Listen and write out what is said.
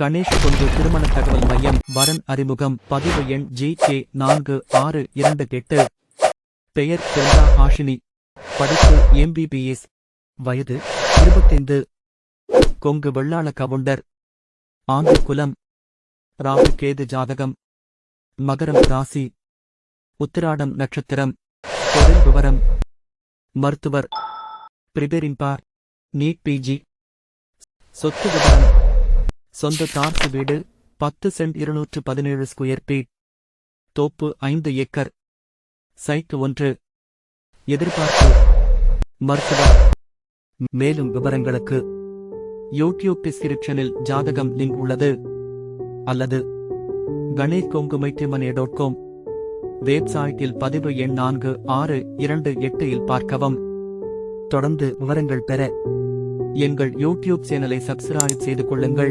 கணேஷ் கொண்டு திருமண தகவல் மையம் வரன் அறிமுகம் பதிவு எண் ஜி கே நான்கு ஆறு இரண்டு எட்டு. பெயர் பிருந்தா ஆஷினி. படிப்பு எம்பிபிஎஸ் வயது இருபத்தைந்து. கொங்கு வெள்ளாள கவுண்டர். ஆண்டு குலம் ராகு கேது ஜாதகம். மகரம் ராசி. உத்திராடம் நட்சத்திரம். தொழில் விவரம். மருத்துவர். பிரிபெரிம்பார் நீட் பிஜி சொத்து விவரம். சொந்த தார்சு வீடு பத்து சென்ட் இருநூற்று பதினேழு ஸ்கொயர் பீட் தோப்பு ஐந்து ஏக்கர். சைட் ஒன்று. எதிர்பார்ப்பு. மருத்துவர் மேலும் விவரங்களுக்கு. யூடியூப் டிஸ்கிரிப்ஷனில் ஜாதகம் லிங்க் உள்ளது. அல்லது கணேஷ் கொங்குமைட்டிமனே டாட் காம் வெப்சைட்டில் பதிவு எண் நான்கு ஆறு இரண்டு எட்டு இல் பார்க்கவும். தொடர்ந்து விவரங்கள் பெற. எங்கள் யூடியூப் சேனலை சப்ஸ்கிரைப் செய்து கொள்ளுங்கள்.